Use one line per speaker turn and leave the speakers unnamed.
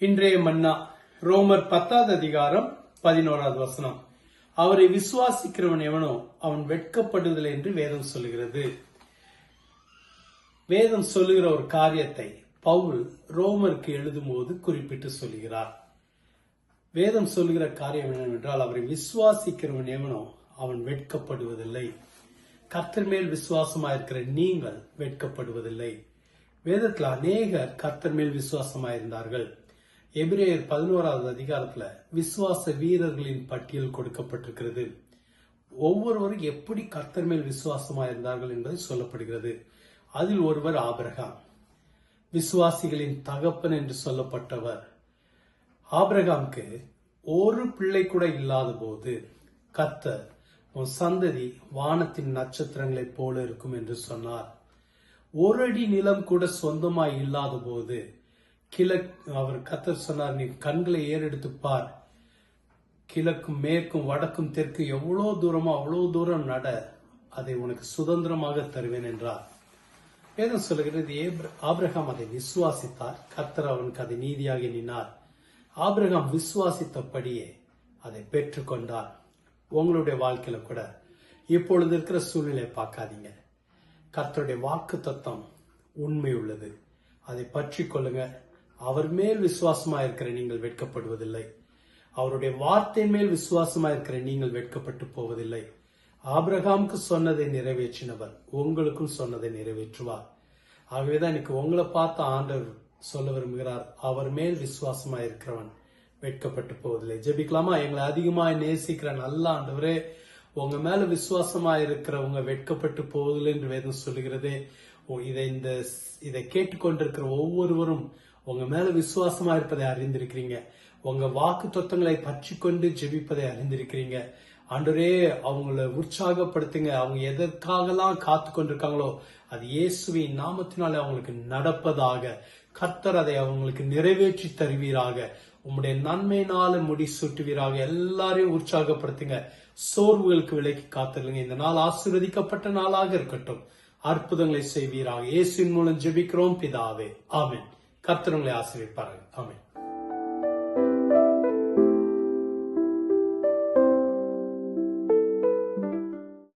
இன்றைய மன்னா ரோமர் பத்தாவது அதிகாரம் பதினோராவது வசனம். அவரை விசுவாசிக்கிறவன் எவனோ அவன் வெட்கப்படுதல் என்று வேதம் சொல்லுகிறது. வேதம் சொல்லுகிற ஒரு காரியத்தை பவுல் ரோமருக்கு எழுதும்போது குறிப்பிட்டு சொல்கிறார் வேதம் சொல்லுகிற காரியம் என்னவென்றால் அவரை விசுவாசிக்கிறவன் எவனோ அவன் வெட்கப்படுவதில்லை. கர்த்தர் மேல் விசுவாசமாயிருக்கிற நீங்கள் வெட்கப்படுவதில்லை. வேதத்தில் அநேகர் கர்த்தர் மேல் விசுவாசமாயிருந்தார்கள் எபிரேயர் பதினோராவது அதிகாரத்துல விசுவாச வீரர்களின் பட்டியல் கொடுக்கப்பட்டிருக்கிறது. ஒவ்வொருவரும் எப்படி கர்த்தர் மேல் விசுவாசமாயிருந்தார்கள் என்பது சொல்லப்படுகிறது. அதில் ஒருவர் ஆபிரகாம். விசுவாசிகளின் தகப்பன் என்று சொல்லப்பட்டவர். ஆபிரகாம்க்கு ஒரு பிள்ளை கூட இல்லாத போது கர்த்தர் உன் சந்ததி வானத்தின் நட்சத்திரங்களைப் போல இருக்கும் என்று சொன்னார். ஒரு அடி நிலம் கூட சொந்தமாய் இல்லாத போது கிழக் அவர் கத்தர் சொன்னார் நீ கண்களை ஏறெடுத்து பார் கிழக்கும் மேற்கும் வடக்கும் தெற்கு எவ்வளோ தூரமோ அவ்வளோ தூரம் நட அதை உனக்கு சுதந்திரமாக தருவேன் என்றார். வேதம் சொல்லுகிறது ஏப்ர- ஆபிரகாம் அதை விசுவாசித்தார். கத்தர் அவனுக்கு அதை நீதியாக எண்ணினார். ஆபிரகாம் விசுவாசித்தபடியே அதை பெற்றுக்கொண்டார். உங்களுடைய வாழ்க்கையில கூட இப்பொழுது இருக்கிற சூழ்நிலையை பார்க்காதீங்க. கர்த்தருடைய வாக்கு தத்துவம் உண்மை உள்ளது. அதை பற்றி கொள்ளுங்க. அவர் மேல் விசுவாசமா இருக்கிற நீங்கள் வெட்கப்படுவதில்லை. அவருடைய வார்த்தை மேல் விசுவாசமா இருக்கிற நீங்கள் வெட்கப்பட்டு போவதில்லை. ஆபிரகாமுக்கு சொன்னதை நிறைவேற்றினவர் உங்களுக்கும் சொன்னதை நிறைவேற்றுவார். ஆகவேதான் இன்னைக்கு உங்களை பார்த்த ஆண்டவர் சொல்ல விரும்புகிறார். அவர் மேல் விசுவாசமா இருக்கிறவன் வெட்கப்பட்டு போவதில்லை. ஜெபிக்கலாமா? எங்களை அதிகமாக நேசிக்கிற நல்ல ஆண்டவரே உங்க மேல விசுவாசமா இருக்கிறவங்க வெட்கப்பட்டு போவதில்லை என்று வேதம் சொல்லுகிறதே இதை இந்த இதை கேட்டுக்கொண்டிருக்கிற ஒவ்வொருவரும் உங்க மேல விசுவாசமா இருப்பதை அறிந்திருக்கிறீங்க. உங்க வாக்கு தத்துவங்களை பற்றி கொண்டு ஜெபிப்பதை அறிந்திருக்கிறீங்க. ஆண்டவரே அவங்கள உற்சாகப்படுத்துங்க. அவங்க எதற்காகலாம் காத்து கொண்டிருக்காங்களோ அது இயேசுவின் நாமத்தினாலே அவங்களுக்கு நடப்பதாக. கர்த்தர் அதை அவங்களுக்கு நிறைவேற்றி தருவீராக. உம்முடைய நன்மையினால முடி சுட்டுவீராக. எல்லாரையும் உற்சாகப்படுத்துங்க. சோர்வுகளுக்கு விலைக்கு காத்துருங்க இந்த நாள் ஆசீர்வதிக்கப்பட்ட நாளாக இருக்கட்டும். அற்புதங்களை செய்வீராக. இயேசுவின் மூலம் ஜெபிக்கிறோம் பிதாவே. ஆமென். கர்த்தர் உங்களை ஆசீர்வதிப்பார்கள் ஆமை